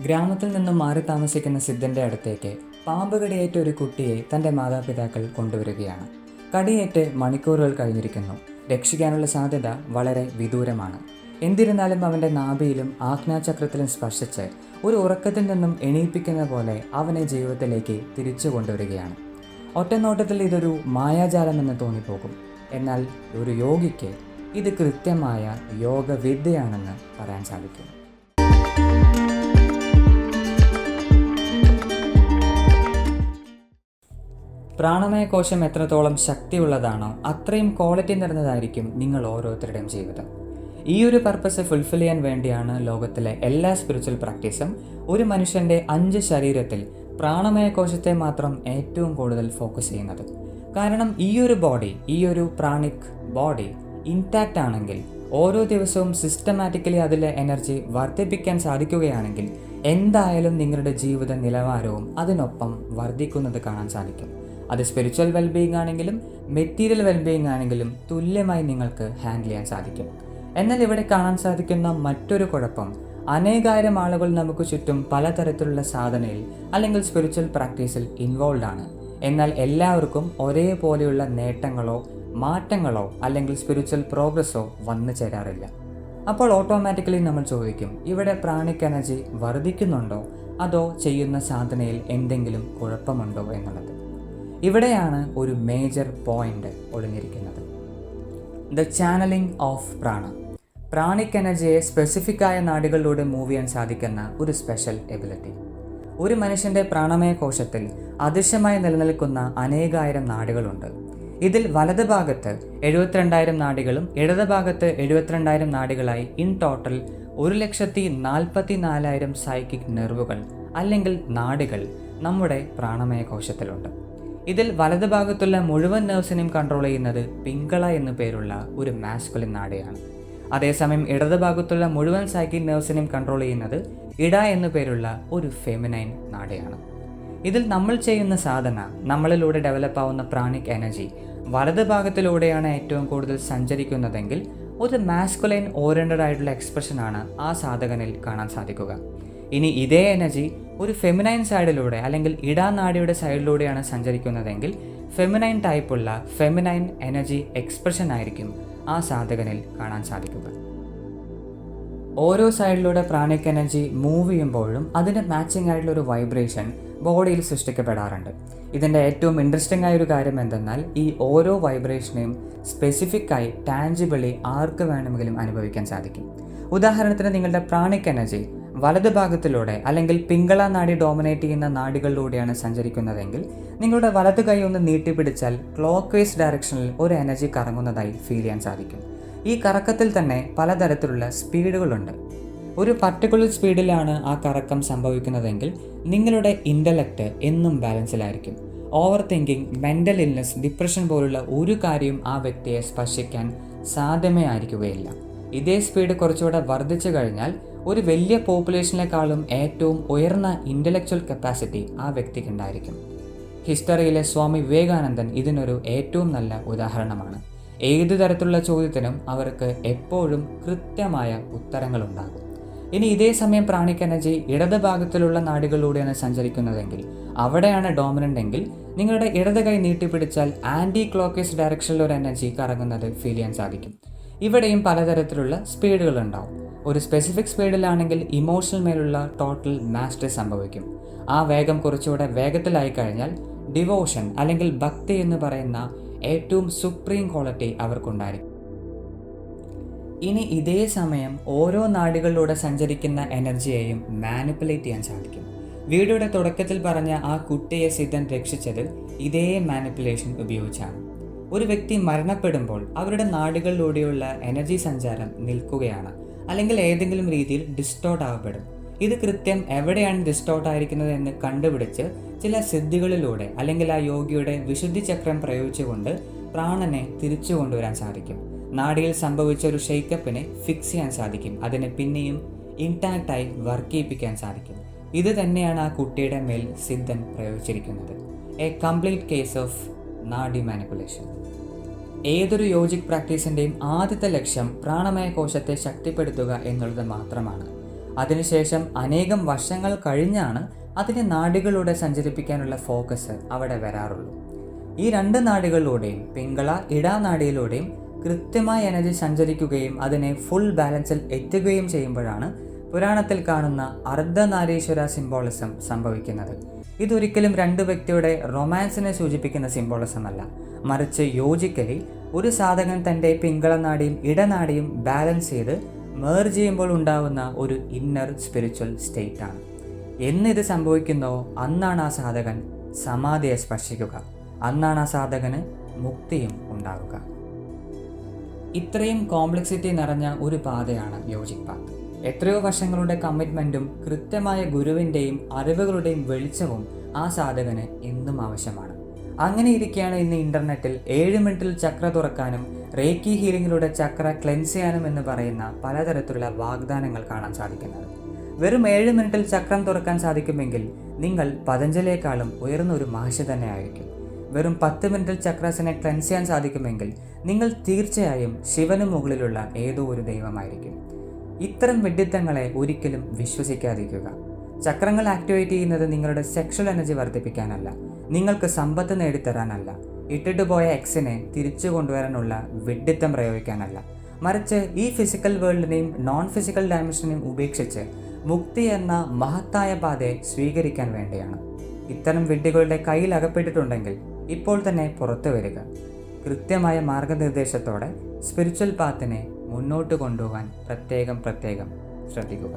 ഗ്രാമത്തിൽ നിന്നും മാറി താമസിക്കുന്ന സിദ്ധന്റെ അടുത്തേക്ക് പാമ്പ് കടിയേറ്റ ഒരു കുട്ടിയെ തന്റെ മാതാപിതാക്കൾ കൊണ്ടുവരികയാണ്. കടിയേറ്റ് മണിക്കൂറുകൾ കഴിഞ്ഞിരിക്കുന്നു. രക്ഷിക്കാനുള്ള സാധ്യത വളരെ വിദൂരമാണ്. എന്നിരുന്നാലും അവന്റെ നാഭിയിലും ആജ്ഞാചക്രത്തിലും സ്പർശിച്ച് ഒരു ഉറക്കത്തിൽ നിന്നും എണീപ്പിക്കുന്ന പോലെ അവനെ ജീവിതത്തിലേക്ക് തിരിച്ചു കൊണ്ടുവരികയാണ്. ഒറ്റനോട്ടത്തിൽ ഇതൊരു മായാജാലമെന്ന് തോന്നിപ്പോകും. എന്നാൽ ഒരു യോഗിക്ക് ഇത് കൃത്യമായ യോഗവിദ്യയാണെന്ന് പറയാൻ സാധിക്കും. പ്രാണമയ കോശം എത്രത്തോളം ശക്തിയുള്ളതാണോ അത്രയും ക്വാളിറ്റി നിറഞ്ഞതായിരിക്കും നിങ്ങൾ ഓരോരുത്തരുടെയും ജീവിതം. ഈ ഒരു പർപ്പസ് ഫുൾഫിൽ ചെയ്യാൻ വേണ്ടിയാണ് ലോകത്തിലെ എല്ലാ സ്പിരിച്വൽ പ്രാക്ടീസും ഒരു മനുഷ്യന്റെ അഞ്ച് ശരീരത്തിൽ പ്രാണമയ കോശത്തെ മാത്രം ഏറ്റവും കൂടുതൽ ഫോക്കസ് ചെയ്യുന്നത്. കാരണം ഈ ഒരു ബോഡി ഈ ഒരു പ്രാണിക് ബോഡി ഇൻടാക്റ്റ് ആണെങ്കിൽ ഓരോ ദിവസവും സിസ്റ്റമാറ്റിക്കലി അതിലെ എനർജി വർദ്ധിപ്പിക്കാൻ സാധിക്കുകയാണെങ്കിൽ എന്തായാലും നിങ്ങളുടെ ജീവിത നിലവാരവും അതിനൊപ്പം വർദ്ധിക്കുന്നത് കാണാൻ സാധിക്കും. അത് സ്പിരിച്വൽ വെൽബീയിങ് ആണെങ്കിലും മെറ്റീരിയൽ വെൽബീയിങ് ആണെങ്കിലും തുല്യമായി നിങ്ങൾക്ക് ഹാൻഡിൽ ചെയ്യാൻ സാധിക്കും. എന്നാൽ ഇവിടെ കാണാൻ സാധിക്കുന്ന മറ്റൊരു കുഴപ്പം അനേകായിരം ആളുകൾ നമുക്ക് ചുറ്റും പലതരത്തിലുള്ള സാധനയിൽ അല്ലെങ്കിൽ സ്പിരിച്വൽ പ്രാക്ടീസിൽ ഇൻവോൾവ് ആണ്. എന്നാൽ എല്ലാവർക്കും ഒരേപോലെയുള്ള നേട്ടങ്ങളോ മാറ്റങ്ങളോ അല്ലെങ്കിൽ സ്പിരിച്വൽ പ്രോഗ്രസ്സോ വന്നു ചേരാറില്ല. അപ്പോൾ ഓട്ടോമാറ്റിക്കലി നമ്മൾ ചോദിക്കും ഇവിടെ പ്രാണിക് എനർജി വർദ്ധിക്കുന്നുണ്ടോ? അതോ ചെയ്യുന്ന സാധനയിൽ എന്തെങ്കിലും കുഴപ്പമുണ്ടോ എന്നുള്ളത്? ഇവിടെയാണ് ഒരു major point ഒളിഞ്ഞിരിക്കുന്നത്. The channelling of prana pranic എനർജിയെ specific ആയ നാടുകളിലൂടെ മൂവ് ചെയ്യാൻ സാധിക്കുന്ന ഒരു സ്പെഷ്യൽ എബിലിറ്റി ഒരു മനുഷ്യന്റെ പ്രാണമയ കോശത്തിൽ അദൃശ്യമായി നിലനിൽക്കുന്ന അനേകായിരം നാടുകളുണ്ട്. ഇതിൽ വലത് ഭാഗത്ത് എഴുപത്തിരണ്ടായിരം നാടികളും ഇടത് ഭാഗത്ത് എഴുപത്തിരണ്ടായിരം നാടികളായി ഇൻ ടോട്ടൽ ഒരു ലക്ഷത്തി നാൽപ്പത്തി നാലായിരം സൈക്കിക് നെർവുകൾ അല്ലെങ്കിൽ നാടികൾ നമ്മുടെ പ്രാണമയ കോശത്തിലുണ്ട് ഇതിൽ വലതുഭാഗത്തുള്ള മുഴുവൻ നേഴ്സിനെയും കൺട്രോൾ ചെയ്യുന്നത് പിങ്കള എന്നു പേരുള്ള ഒരു മാസ്കുലിൻ നാടിയാണ് അതേസമയം ഇടത് ഭാഗത്തുള്ള മുഴുവൻ സൈക്കിൾ നേഴ്സിനെയും കൺട്രോൾ ചെയ്യുന്നത് ഇട എന്നു പേരുള്ള ഒരു ഫെമിനൈൻ നാടയാണ് ഇതിൽ നമ്മൾ ചെയ്യുന്ന സാധന നമ്മളിലൂടെ ഡെവലപ്പ് ആവുന്ന പ്രാണിക് എനർജി വലത് ഭാഗത്തിലൂടെയാണ് ഏറ്റവും കൂടുതൽ സഞ്ചരിക്കുന്നതെങ്കിൽ ഒരു മാസ്കുലൈൻ ഓറിയന്റഡ് ആയിട്ടുള്ള എക്സ്പ്രഷനാണ് ആ സാധകനിൽ കാണാൻ സാധിക്കുക. ഇനി ഇതേ എനർജി ഒരു ഫെമിനൈൻ സൈഡിലൂടെ അല്ലെങ്കിൽ ഇടാനാടിയുടെ സൈഡിലൂടെയാണ് സഞ്ചരിക്കുന്നതെങ്കിൽ ഫെമിനൈൻ ടൈപ്പുള്ള ഫെമിനൈൻ എനർജി എക്സ്പ്രഷൻ ആയിരിക്കും ആ സാധകനിൽ കാണാൻ സാധിക്കുക. ഓരോ സൈഡിലൂടെ പ്രാണിക് എനർജി മൂവ് ചെയ്യുമ്പോഴും അതിന് മാച്ചിങ് ആയിട്ടുള്ള ഒരു വൈബ്രേഷൻ ബോഡിയിൽ സൃഷ്ടിക്കപ്പെടാറുണ്ട്. ഇതിന്റെ ഏറ്റവും ഇൻട്രസ്റ്റിംഗ് ആയ ഒരു കാര്യം എന്തെന്നാൽ ഈ ഓരോ വൈബ്രേഷനെയും സ്പെസിഫിക് ആയി ടാഞ്ചിബിളി ആർക്ക് വേണമെങ്കിലും അനുഭവിക്കാൻ സാധിക്കും. ഉദാഹരണത്തിന് നിങ്ങളുടെ പ്രാണിക് എനർജി വലത് ഭാഗത്തിലൂടെ അല്ലെങ്കിൽ പിങ്കള നാടി ഡോമിനേറ്റ് ചെയ്യുന്ന നാടികളിലൂടെയാണ് സഞ്ചരിക്കുന്നതെങ്കിൽ നിങ്ങളുടെ വലത് കൈ ഒന്ന് നീട്ടിപ്പിടിച്ചാൽ ക്ലോക്ക് വൈസ് ഡയറക്ഷനിൽ ഒരു എനർജി കറങ്ങുന്നതായി ഫീൽ ചെയ്യാൻ സാധിക്കും. ഈ കറക്കത്തിൽ തന്നെ പലതരത്തിലുള്ള സ്പീഡുകളുണ്ട് ഒരു പർട്ടിക്കുലർ സ്പീഡിലാണ് ആ കറക്കം സംഭവിക്കുന്നതെങ്കിൽ നിങ്ങളുടെ ഇന്റലക്റ്റ് എന്നും ബാലൻസിലായിരിക്കും over thinking mental illness depression പോലുള്ള ഒരു കാര്യവും ആ വ്യക്തിയെ സ്പർശിക്കാൻ സാധ്യമേ ആയിരിക്കുകയില്ല. ഇതേ സ്പീഡ് കുറച്ചുകൂടെ വർദ്ധിച്ചു കഴിഞ്ഞാൽ ഒരു വലിയ പോപ്പുലേഷനേക്കാളും ഏറ്റവും ഉയർന്ന ഇന്റലക്ച്വൽ കപ്പാസിറ്റി ആ വ്യക്തിക്കുണ്ടായിരിക്കും ഹിസ്റ്ററിയിലെ സ്വാമി വിവേകാനന്ദൻ ഇതിനൊരു ഏറ്റവും നല്ല ഉദാഹരണമാണ്. ഏത് തരത്തിലുള്ള ചോദ്യത്തിനും അവർക്ക് എപ്പോഴും കൃത്യമായ ഉത്തരങ്ങളുണ്ടാകും. ഇനി ഇതേ സമയം പ്രാണിക് എനർജി ഇടത് ഭാഗത്തിലുള്ള നാടുകളിലൂടെയാണ് സഞ്ചരിക്കുന്നതെങ്കിൽ അവിടെയാണ് ഡോമിനന്റ് എങ്കിൽ നിങ്ങളുടെ ഇടത് കൈ നീട്ടിപ്പിടിച്ചാൽ ആന്റി ക്ലോക്കേസ് ഡയറക്ഷനിലൊരു എനർജി കറങ്ങുന്നത് ഫീൽ ചെയ്യാൻ സാധിക്കും. ഇവിടെയും പലതരത്തിലുള്ള സ്പീഡുകൾ ഉണ്ടാവും. ഒരു സ്പെസിഫിക് സ്പീഡിലാണെങ്കിൽ ഇമോഷണൽ മേലുള്ള ടോട്ടൽ മാസ്റ്ററി സംഭവിക്കും. ആ വേഗം കുറച്ചുകൂടെ വേഗത്തിലായി കഴിഞ്ഞാൽ ഡിവോഷൻ അല്ലെങ്കിൽ ഭക്തി എന്ന് പറയുന്ന ഏറ്റവും സുപ്രീം ക്വാളിറ്റി അവർക്കുണ്ടായിരിക്കും. ഇനി ഇതേ സമയം ഓരോ നാടുകളിലൂടെ സഞ്ചരിക്കുന്ന എനർജിയെയും മാനിപ്പുലേറ്റ് ചെയ്യാൻ സാധിക്കും. വീഡിയോയുടെ തുടക്കത്തിൽ പറഞ്ഞ ആ കുട്ടിയെ സിദ്ധൻ രക്ഷിച്ചത് ഇതേ മാനിപ്പുലേഷൻ ഉപയോഗിച്ചാണ്. ഒരു വ്യക്തി മരണപ്പെടുമ്പോൾ അവരുടെ നാടുകളിലൂടെയുള്ള എനർജി സഞ്ചാരം നിൽക്കുകയാണ്. അല്ലെങ്കിൽ ഏതെങ്കിലും രീതിയിൽ ഡിസ്റ്റോർട്ട് ആവപ്പെടും ഇത് കൃത്യം എവിടെയാണ് ഡിസ്റ്റോർട്ട് ആയിരിക്കുന്നത് എന്ന് കണ്ടുപിടിച്ച് ചില സിദ്ധികളിലൂടെ അല്ലെങ്കിൽ ആ യോഗിയുടെ വിശുദ്ധി ചക്രം പ്രയോഗിച്ചുകൊണ്ട് പ്രാണനെ തിരിച്ചു കൊണ്ടുവരാൻ സാധിക്കും. നാടിയിൽ സംഭവിച്ച ഒരു ഷെയ്ക്കപ്പിനെ ഫിക്സ് ചെയ്യാൻ സാധിക്കും. അതിനെ പിന്നെയും ഇൻടാക്റ്റായി വർക്ക് ചെയ്യിപ്പിക്കാൻ സാധിക്കും. ഇത് തന്നെയാണ് ആ കുട്ടിയുടെ മേൽ സിദ്ധൻ പ്രയോഗിച്ചിരിക്കുന്നത്. A complete case of nadi manipulation ഏതൊരു യോജിക് പ്രാക്ടീസിന്റെയും ആദ്യത്തെ ലക്ഷ്യം പ്രാണമയ കോശത്തെ ശക്തിപ്പെടുത്തുക എന്നുള്ളത് മാത്രമാണ്. അതിനുശേഷം അനേകം വർഷങ്ങൾ കഴിഞ്ഞാണ് അതിനെ നാഡികളിലൂടെ സഞ്ചരിപ്പിക്കാനുള്ള ഫോക്കസ് അവിടെ വരാറുള്ളൂ. ഈ രണ്ട് നാടുകളിലൂടെയും പിങ്കള ഇടാനാടിയിലൂടെയും കൃത്യമായ എനർജി സഞ്ചരിക്കുകയും അതിനെ ഫുൾ ബാലൻസിൽ എത്തുകയും ചെയ്യുമ്പോഴാണ് പുരാണത്തിൽ കാണുന്ന അർദ്ധനാരീശ്വര സിംബോളിസം സംഭവിക്കുന്നത്. ഇതൊരിക്കലും രണ്ട് വ്യക്തിയുടെ റൊമാൻസിനെ സൂചിപ്പിക്കുന്ന സിംബോളിസം അല്ല മറിച്ച് യോജിക്കലി ഒരു സാധകൻ തന്റെ പിങ്കളനാടിയും ഇടനാടിയും ബാലൻസ് ചെയ്ത് മേർജ് ചെയ്യുമ്പോൾ ഉണ്ടാവുന്ന ഒരു ഇന്നർ സ്പിരിച്വൽ സ്റ്റേറ്റ് ആണ്. എന്നിത് സംഭവിക്കുന്നോ? അന്നാണ് ആ സാധകൻ സമാധിയെ സ്പർശിക്കുക. അന്നാണ് ആ സാധകന് മുക്തിയും ഉണ്ടാവുക. ഇത്രയും കോംപ്ലക്സിറ്റി നിറഞ്ഞ ഒരു പാതയാണ് യോജിക് പാത്ത് എത്രയോ വർഷങ്ങളുടെ കമ്മിറ്റ്മെന്റും കൃത്യമായ ഗുരുവിന്റെയും അറിവുകളുടെയും വെളിച്ചവും ആ സാധകന് എന്നും ആവശ്യമാണ്. അങ്ങനെ ഇരിക്കുകയാണ് ഇന്ന് ഇന്റർനെറ്റിൽ ഏഴ് മിനിറ്റിൽ ചക്ര തുറക്കാനും റേക്കി ഹീലിങ്ങിലൂടെ ചക്ര ക്ലെൻസ് ചെയ്യാനും എന്ന് പറയുന്ന പലതരത്തിലുള്ള വാഗ്ദാനങ്ങൾ കാണാൻ സാധിക്കുന്നത്. വെറും ഏഴ് മിനിറ്റിൽ ചക്രം തുറക്കാൻ സാധിക്കുമെങ്കിൽ നിങ്ങൾ പതഞ്ജലിയേക്കാളും ഉയർന്ന ഒരു മഹർഷി തന്നെ ആയിരിക്കും വെറും പത്ത് മിനിറ്റിൽ ചക്രാസിനെ ക്ലെൻസ് ചെയ്യാൻ സാധിക്കുമെങ്കിൽ നിങ്ങൾ തീർച്ചയായും ശിവന് മുകളിലുള്ള ഏതോ ഒരു ദൈവമായിരിക്കും. ഇത്തരം വിഡിത്തങ്ങളെ ഒരിക്കലും വിശ്വസിക്കാതിരിക്കുക. ചക്രങ്ങൾ ആക്ടിവേറ്റ് ചെയ്യുന്നത് നിങ്ങളുടെ സെക്ഷൽ എനർജി വർദ്ധിപ്പിക്കാനല്ല നിങ്ങൾക്ക് സമ്പത്ത് നേടിത്തരാനല്ല ഇട്ടിട്ട് പോയ എക്സിനെ തിരിച്ചു കൊണ്ടുവരാനുള്ള വിഡിത്തം പ്രയോഗിക്കാനല്ല. മറിച്ച് ഈ ഫിസിക്കൽ വേൾഡിനെയും നോൺ ഫിസിക്കൽ ഡയമെൻഷനെയും ഉപേക്ഷിച്ച് മുക്തി എന്ന മഹത്തായ പാതയെ സ്വീകരിക്കാൻ വേണ്ടിയാണ്. ഇത്തരം വിഡ്ഢികളുടെ കയ്യിൽ അകപ്പെട്ടിട്ടുണ്ടെങ്കിൽ ഇപ്പോൾ തന്നെ പുറത്തു വരിക. കൃത്യമായ മാർഗനിർദ്ദേശത്തോടെ സ്പിരിച്വൽ പാത്തിനെ മുന്നോട്ട് കൊണ്ടുപോകാൻ പ്രത്യേകം പ്രത്യേകം ശ്രദ്ധിക്കുക.